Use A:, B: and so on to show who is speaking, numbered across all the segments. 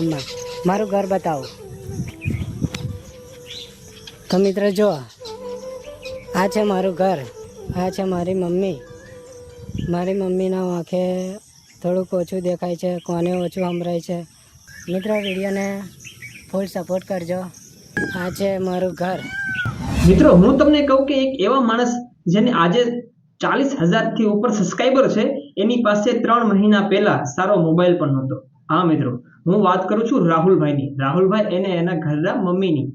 A: ગામમાં મારું ઘર બતાવો. તો મિત્ર, જો, આ છે મારું ઘર, આ છે મારી મમ્મી. મારી મમ્મીના આંખે થોડુંક ઓછું દેખાય છે, કોને ઓછું સંભળાય છે. મિત્રો, વિડીયોને ફૂલ સપોર્ટ કરજો. આ છે મારું ઘર.
B: મિત્રો, હું તમને કહું કે એક એવા માણસ જેને આજે ચાલીસ હજારથી ઉપર સબસ્ક્રાઈબર છે, એની પાસે ત્રણ મહિના પહેલા સારો મોબાઈલ પણ નહોતો. હા, મિત્રો. હું વાત કરું છું રાહુલભાઈની. રાહુલભાઈ એને એના ઘરના મમ્મીની,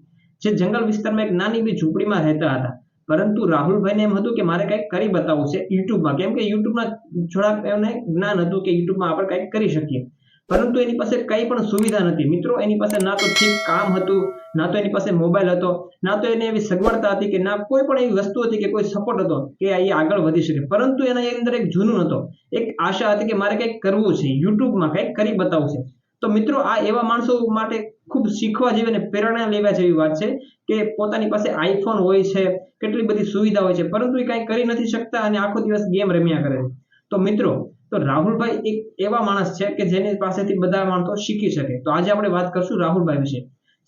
B: જે જંગલ વિસ્તારમાં એક નાની બી ઝૂંપડીમાં રહેતા હતા. પરંતુ રાહુલભાઈને એમ હતું કે મારે કંઈક કરી બતાવવું છે યુટ્યુબમાં. કેમ કે યુટ્યુબમાં થોડાક એને જ્ઞાન હતું કે યુટ્યુબમાં આપણે કંઈક કરી શકીએ. પરંતુ એની પાસે કંઈ પણ સુવિધા નથી મિત્રો, એની પાસે ના તો ઠીક કામ હતું, ના તો એની પાસે મોબાઈલ હતો, ના તો એને એવી સગવડતા હતી કે ના કોઈ પણ એવી વસ્તુ હતી કે કોઈ સપોર્ટ હતો કે એ આગળ વધી શકે. પરંતુ એના અંદર એક જૂનું હતો એક આશા હતી કે મારે કંઈક કરવું છે. યુટ્યુબમાં કંઈક કરી બતાવવું છે. તો મિત્રો આ એવા માણસો માટે ખૂબ શીખવા જેવી અને પ્રેરણા લેવા જેવી વાત છે કે પોતાની પાસે આઈફોન હોય છે, કેટલી બધી સુવિધા હોય છે, પરંતુ એ કાંઈ કરી નથી શકતા અને આખો દિવસ ગેમ રમ્યા કરે છે. તો મિત્રો, તો રાહુલભાઈ એક એવા માણસ છે કે જેની પાસેથી બધા માણસો શીખી શકે. તો આજે આપણે વાત કરશું રાહુલભાઈ વિશે,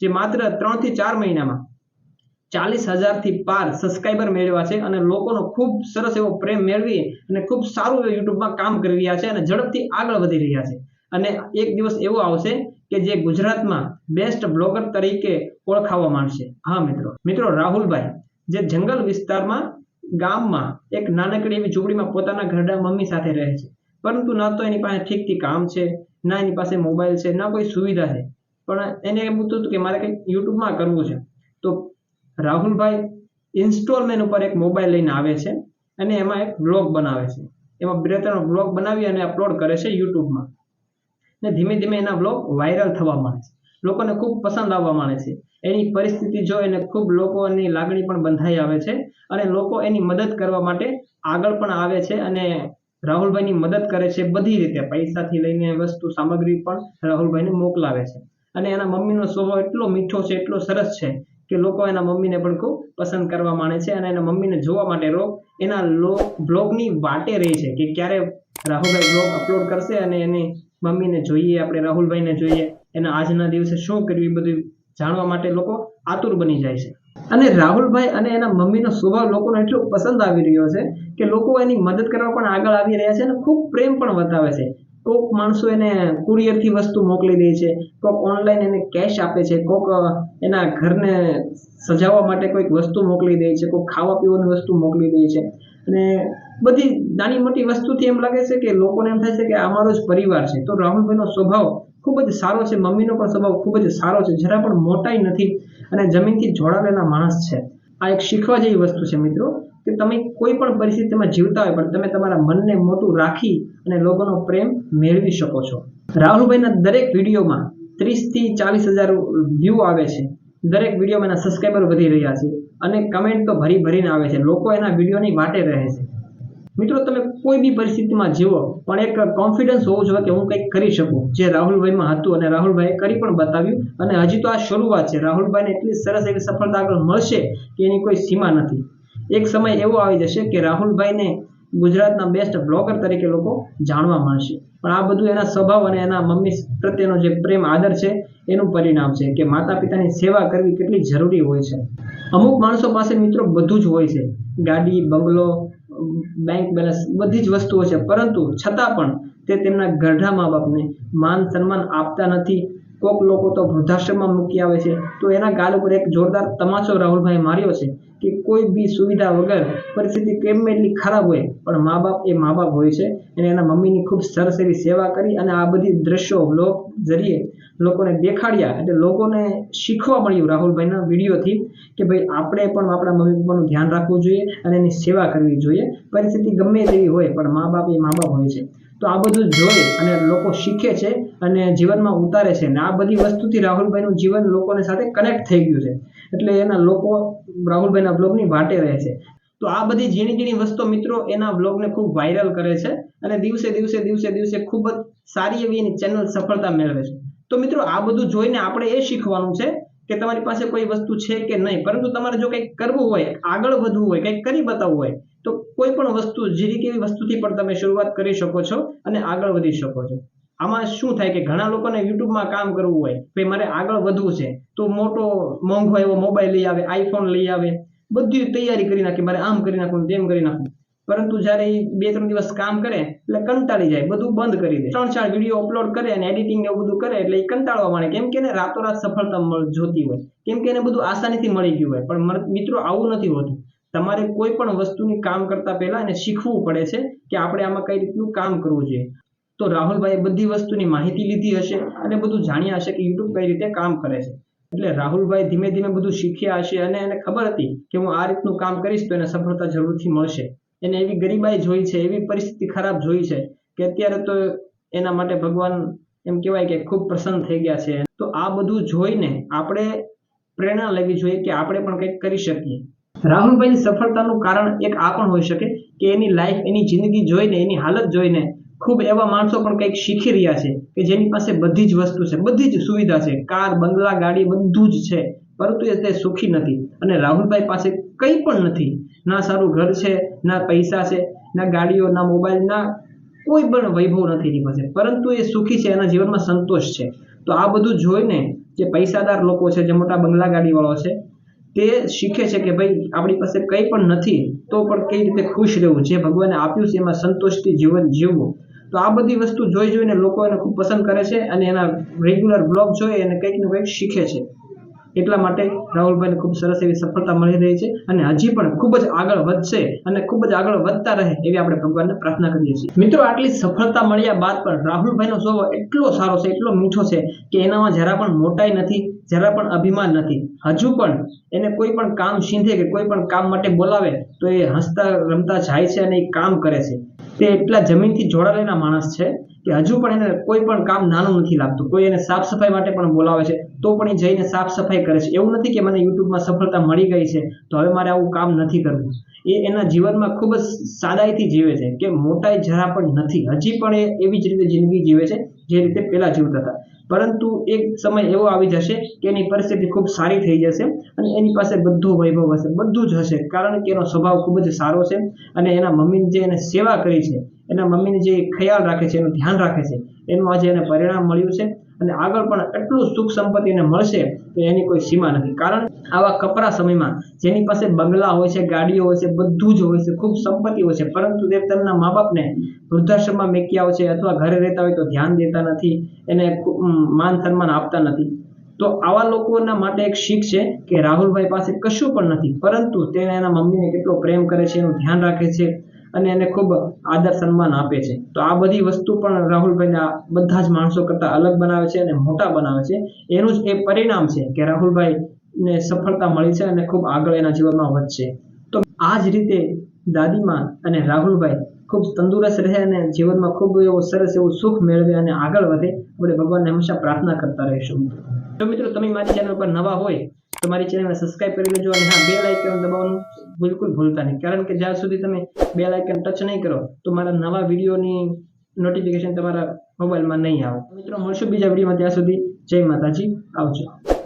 B: જે માત્ર ત્રણથી ચાર મહિનામાં ચાલીસ હજારથી પાર સબસ્ક્રાઈબર મેળવ્યા છે અને લોકોનો ખૂબ સરસ એવો પ્રેમ મેળવી અને ખૂબ સારું એવું યુટ્યુબમાં કામ કરી રહ્યા છે અને ઝડપથી આગળ વધી રહ્યા છે. અને એક દિવસ એવો આવશે કે જે ગુજરાતમાં બેસ્ટ બ્લોગર તરીકે ઓળખાવા માંડશે. હા, મિત્રો. મિત્રો, રાહુલભાઈ, જે જંગલ વિસ્તારમાં ગામમાં એક નાનકડી એવી ઝૂંપડીમાં પોતાના ઘરડા મમ્મી સાથે રહે છે. પરંતુ ના તો એની પાસે ઠીકથી કામ છે, ના એની પાસે મોબાઈલ છે, ના કોઈ સુવિધા છે. પણ એને એમ હતું કે મારે કંઈક યુટ્યુબમાં કરવું છે. તો રાહુલભાઈ ઇન્સ્ટોલમેન્ટ ઉપર એક મોબાઈલ લઈને આવે છે અને એમાં એક બ્લોગ બનાવે છે. એમાં બે ત્રણ બ્લોગ બનાવી અને અપલોડ કરે છે યુટ્યુબમાં. ને ધીમે ધીમે એના બ્લોગ વાયરલ થવા માંડે છે. લોકોને ખૂબ પસંદ આવવા માંડે છે. એની પરિસ્થિતિ જો એને ખૂબ લોકોની લાગણી પણ બંધાઈ આવે છે અને લોકો એની મદદ કરવા માટે આગળ પણ આવે છે અને રાહુલભાઈની મદદ કરે છે બધી રીતે. પૈસાથી લઈને વસ્તુ, સામગ્રી પણ રાહુલભાઈને મોકલાવે છે. અને એના મમ્મીનો સ્વભાવ એટલો મીઠો છે, એટલો સરસ છે કે લોકો એના મમ્મીને પણ ખૂબ પસંદ કરવા માંડે છે અને એના મમ્મીને જોવા માટે રોગ એના બ્લોગની વાટે રહે છે કે ક્યારે રાહુલભાઈ બ્લોગ અપલોડ કરશે અને એની મમ્મીને જોઈએ, આપણે રાહુલભાઈને જોઈએ, એના આજના દિવસે શું કર્યું એ બધું જાણવા માટે લોકો આતુર બની જાય છે. અને રાહુલભાઈ અને એના મમ્મીનો સ્વભાવ લોકોને એટલો પસંદ આવી રહ્યો છે કે લોકો એની મદદ કરવા પણ આગળ આવી રહ્યા છે અને ખૂબ પ્રેમ પણ બતાવે છે. કોક માણસો એને કુરિયરથી વસ્તુ મોકલી દે છે, કોક ઓનલાઈન એને કેશ આપે છે, કોક એના ઘરને સજાવવા માટે કોઈક વસ્તુ મોકલી દે છે કોઈક ખાવા પીવાની વસ્તુ મોકલી દે છે. અને બધી નાની મોટી વસ્તુથી એમ લાગે છે કે લોકોને એમ થાય છે કે અમારો જ પરિવાર છે. તો રાહુલભાઈનો સ્વભાવ ખૂબ જ સારો છે, મમ્મીનો પણ સ્વભાવ ખૂબ જ સારો છે, જરા પણ મોટાઈ નથી અને જમીનથી જોડાયેલા માણસ છે. આ એક શીખવા જેવી વસ્તુ છે મિત્રો, કે તમે કોઈ પણ પરિસ્થિતિમાં જીવતા હોય પણ તમે તમારા મનને મોટું રાખી અને લોકોનો પ્રેમ મેળવી શકો છો. રાહુલભાઈના દરેક વિડીયોમાં ત્રીસથી ચાલીસ હજાર વ્યૂ આવે છે. દરેક વિડીયોમાં એના સબસ્ક્રાઈબર વધી રહ્યા છે. અને કમેન્ટ તો ભરી ભરીને આવે છે. લોકો એના વિડીયોની વાટે રહે છે. મિત્રો, તમે કોઈ બી પરિસ્થિતિમાં જીવો, પણ એક કોન્ફિડન્સ હોવું જોઈએ કે હું કંઈક કરી શકું. જે રાહુલભાઈમાં હતું અને રાહુલભાઈએ કરી પણ બતાવ્યું અને હજી તો આ શરૂઆત છે. રાહુલભાઈને એટલી સરસ એવી સફળતા આગળ મળશે કે એની કોઈ સીમા નથી. એક સમય એવો આવી જશે કે રાહુલભાઈને ગુજરાતના બેસ્ટ બ્લોગર તરીકે લોકો જાણવા મળશે. પણ આ બધું એના સ્વભાવ અને એના મમ્મી પ્રત્યેનો જે પ્રેમ, આદર છે, એનું પરિણામ છે કે માતા પિતાની સેવા કરવી કેટલી જરૂરી હોય છે. અમુક માણસો પાસે મિત્રો બધું જ હોય છે. ગાડી, બંગલો બેંક બેલેન્સ બધી જ વસ્તુઓ છે. પરંતુ છતાં પણ તે તેમના ગઢા મા બાપને માન સન્માન આપતા નથી કોક લોકો તો વૃદ્ધાશ્રમમાં મૂકી આવે છે. તો એના ગાલ ઉપર એક જોરદાર તમાચો રાહુલભાઈ માર્યો છે કે કોઈ બી સુવિધા વગર પરિસ્થિતિ કેમ એટલી ખરાબ હોય? પણ મા બાપ એ મા બાપ હોય છે અને એના મમ્મીની ખૂબ સરસ એવી સેવા કરી અને આ બધી દ્રશ્યો બ્લોગ જરીએ લોકોને દેખાડ્યા એટલે લોકોને શીખવા મળ્યું રાહુલભાઈના વિડીયોથી કે ભાઈ આપણે પણ આપણા મમ્મી પપ્પાનું ધ્યાન રાખવું જોઈએ અને એની સેવા કરવી જોઈએ. પરિસ્થિતિ ગમે તેવી હોય પણ મા બાપ એ મા બાપ હોય છે. તો આ બધું જોઈ અને લોકો શીખે છે અને જીવનમાં ઉતારે છે અને આ બધી વસ્તુથી રાહુલભાઈનું જીવન લોકોને સાથે કનેક્ટ થઈ ગયું છે. એટલે એના લોકો રાહુલભાઈના બ્લોગની વાટે રહે છે. તો આ બધી ઝીણી ઝીણી વસ્તુ મિત્રો એના બ્લોગને ખૂબ વાયરલ કરે છે અને દિવસે દિવસે દિવસે દિવસે ખૂબ જ સારી એવી એની ચેનલ સફળતા મેળવે છે. તો મિત્રો આ બધું જોઈને આપણે એ શીખવાનું છે કે તમારી પાસે કોઈ વસ્તુ છે કે નહીં? પરંતુ તમારે જો કંઈક કરવું હોય, આગળ વધવું હોય, કંઈક કરી બતાવવું હોય, તો કોઈ પણ વસ્તુ જીરી કેવી વસ્તુથી પણ તમે શરૂઆત કરી શકો છો અને આગળ વધી શકો છો. આમાં શું થાય કે ઘણા લોકોને યુટ્યુબમાં કામ કરવું હોય, ભાઈ મારે આગળ વધવું છે, તો મોટો મોંઘો એવો મોબાઈલ લઈ આવે, આઈફોન લઈ આવે, બધી તૈયારી કરી નાખી, મારે આમ કરી નાખવું તેમ કરી નાખવું પરંતુ જ્યારે એ બે ત્રણ દિવસ કામ કરે, એટલે કંટાળી જાય, બધું બંધ કરી દે. ત્રણ ચાર વીડિયો અપલોડ કરે અને એડિટિંગ ને બધું કરે, એટલે એ કંટાળવા માંડે. કેમ કે રાતોરાત સફળતા જોતી હોય. કેમ કે એને બધું આસાનીથી મળી ગયું હોય. પણ મિત્રો, આવું નથી હોતું. તમારે કોઈ પણ વસ્તુની કામ કરતા પહેલા એને શીખવું પડે છે કે આપણે આમાં કઈ રીતનું કામ કરવું જોઈએ. તો રાહુલભાઈએ બધી વસ્તુની માહિતી લીધી હશે અને બધું જાણ્યા હશે કે યુટ્યુબ કઈ રીતે કામ કરે છે. એટલે રાહુલભાઈ ધીમે ધીમે બધું શીખ્યા હશે અને એને ખબર હતી કે હું આ રીતનું કામ કરીશ તો એને સફળતા જરૂરથી મળશે. એને એવી ગરીબાઈ જોઈ છે, એવી પરિસ્થિતિ ખરાબ જોઈ છે કે અત્યારે તો એના માટે ભગવાન એમ કહેવાય કે ખૂબ પ્રસન્ન થઈ ગયા છે. તો આ બધું જોઈને આપણે પ્રેરણા લેવી જોઈએ કે આપણે પણ કંઈક કરી શકીએ. રાહુલભાઈની સફળતાનું કારણ એક આ પણ હોઈ શકે કે એની લાઈફ એની જિંદગી જોઈને, એની હાલત જોઈને ખૂબ એવા માણસો પણ કંઈક શીખી રહ્યા છે કે જેની પાસે બધી જ વસ્તુ છે, બધી જ સુવિધા છે. કાર, બંગલા, ગાડી બધું જ છે, પરંતુ એ તે સુખી નથી. અને રાહુલભાઈ પાસે કંઈ પણ નથી. ના સારું ઘર છે, ના પૈસા છે, ના ગાડીઓ, ના મોબાઈલ, ના કોઈ પણ વૈભવ નથી એની પાસે. પરંતુ એ સુખી છે, એના જીવનમાં સંતોષ છે. તો આ બધું જોઈને જે પૈસાદાર લોકો છે, જે મોટા બંગલા ગાડીવાળો છે, તે શીખે છે કે ભાઈ, આપણી પાસે કંઈ પણ નથી, તો પણ કઈ રીતે ખુશ રહેવું? જે ભગવાને આપ્યું છે, એમાં સંતોષથી જીવન જીવવું. તો આ બધી વસ્તુ જોઈ જોઈને લોકો એને ખૂબ પસંદ કરે છે અને એના રેગ્યુલર બ્લોગ જોઈ અને કંઈક ને કંઈક શીખે છે. એટલા માટે રાહુલભાઈને ખૂબ સરસ એવી સફળતા મળી રહી છે અને હજી પણ ખૂબ જ આગળ વધશે અને ખૂબ જ આગળ વધતા રહે એવી આપણે ભગવાનને પ્રાર્થના કરીએ છીએ. મિત્રો, આટલી સફળતા મળ્યા બાદ પણ રાહુલભાઈનો સ્વભાવ એટલો સારો છે, એટલો મીઠો છે કે એનામાં જરા પણ મોટાઈ નથી, જરા પણ અભિમાન નથી. હજુ પણ એને કોઈ પણ કામ શીંધે કે કોઈ પણ કામ માટે બોલાવે તો એ હસતા રમતા જાય છે અને એ કામ કરે છે. તે એટલા જમીનથી જોડાયેલા માણસ છે કે હજુ પણ એને કોઈ પણ કામ નાનું નથી લાગતું. કોઈ એને સાફ સફાઈ માટે પણ બોલાવે છે, તો પણ એ જઈને સાફ સફાઈ કરે છે. એવું નથી કે મને યુટ્યુબમાં સફળતા મળી ગઈ છે, તો હવે મારે આવું કામ નથી કરવું. એ એના જીવનમાં ખૂબ જ સાદાઈથી જીવે છે, કે મોટાઈ જરા પણ નથી. હજી પણ એ એવી જ રીતે જિંદગી જીવે છે, જે રીતે પહેલા જીવતા હતા. પરંતુ એક સમય એવો આવી જશે કે એની પરિસ્થિતિ ખૂબ સારી થઈ જશે અને એની પાસે બધું વૈભવ હશે, બધું જ હશે. કારણ કે એનો સ્વભાવ ખૂબ જ સારો છે અને એના મમ્મીની જે એને સેવા કરી છે એના મમ્મીને જે ખ્યાલ રાખે છે, એનું ધ્યાન રાખે છે, એનું આજે એને પરિણામ મળ્યું છે અને આગળ પણ એટલું સુખ સંપત્તિ એને મળશે કે એની કોઈ સીમા નથી. કારણ આવા કપરા સમયમાં જેની પાસે બંગલા હોય છે, ગાડીઓ હોય છે, બધું જ હોય છે, ખૂબ સંપત્તિ હોય છે, પરંતુ તે તેમના મા બાપને વૃદ્ધાશ્રમમાં મેક્યા હોય છે અથવા ઘરે રહેતા હોય તો ધ્યાન દેતા નથી, એને માન સન્માન આપતા નથી. તો આવા લોકોના માટે એક શીખ છે કે રાહુલભાઈ પાસે કશું પણ નથી, પરંતુ તેને એના મમ્મીને કેટલો પ્રેમ કરે છે, એનું ધ્યાન રાખે છે અને એને ખૂબ આદર સન્માન આપે છે. તો આ બધી વસ્તુ પણ રાહુલભાઈને બધા જ માણસો કરતાં અલગ બનાવે છે અને મોટા બનાવે છે. એનું જ એ પરિણામ છે કે રાહુલભાઈને સફળતા મળી છે અને ખૂબ આગળ એના જીવનમાં વધશે. તો આ જ રીતે દાદીમાં અને રાહુલભાઈ ખૂબ તંદુરસ્ત રહે અને જીવનમાં ખૂબ એવો સરસ એવું સુખ મેળવે અને આગળ વધે. આપણે ભગવાનને હંમેશા પ્રાર્થના કરતા રહીશું જો મિત્રો, તમે મારી ચેનલ પર નવા હોય તો મારી ચેનલને સબસ્ક્રાઇબ કરી લેજો અને હા બે લાઇકન દબાવવાનું બિલકુલ ભૂલતા નહીં. કારણ કે જ્યાં સુધી તમે બે લાઇકન ટચ નહીં કરો, તો મારા નવા વિડીયોની નોટિફિકેશન તમારા મોબાઈલમાં નહીં આવે. મિત્રો, મળશું બીજા વિડીયોમાં. ત્યાં સુધી જય માતાજી. આવજો.